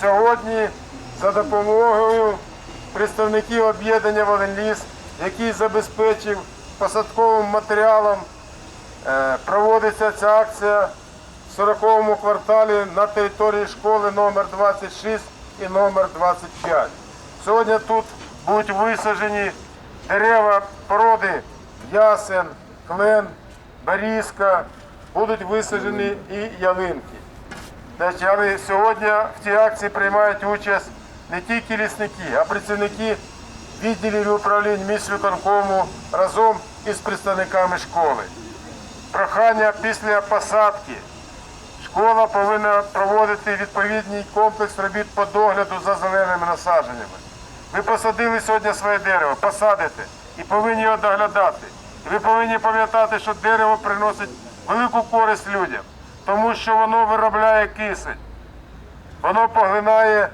Сьогодні за допомогою представників об'єднання «Воленліс», який забезпечив посадковим матеріалом, е, проводиться ця акція в 40-му кварталі на території школи номер 26 і номер 25. Сьогодні тут будуть висаджені дерева породи ясен, клен, берізка, будуть висаджені і ялинки. Але сьогодні в цій акції приймають участь не тільки лісники, а працівники відділів і управлінь міськвиконкому разом із представниками школи. Прохання після посадки школа повинна проводити відповідний комплекс робіт по догляду за зеленими насадженнями. Ви посадили сьогодні своє дерево, посадите і повинні його доглядати. Ви повинні пам'ятати, що дерево приносить велику користь людям, тому що воно виробляє кисень, воно поглинає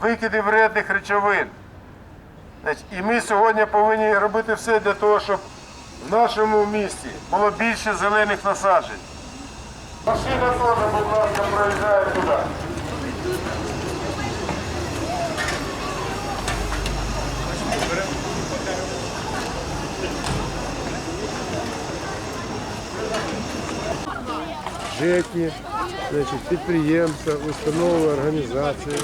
викиди вредних речовин. І ми сьогодні повинні робити все для того, щоб в нашому місті було більше зелених насаджень. Машина теж, будь ласка, проїжджає ЖЕКи, значить, підприємства, установи, організації.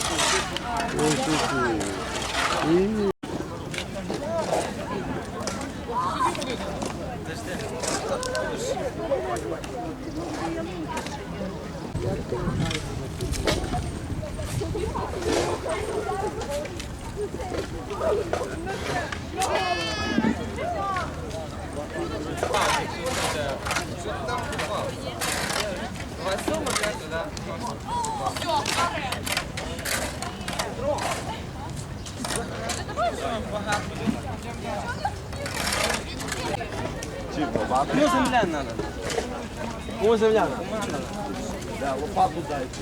Значить, І, і Кому земля надо? Кому земля надо? Да, лопату дайте.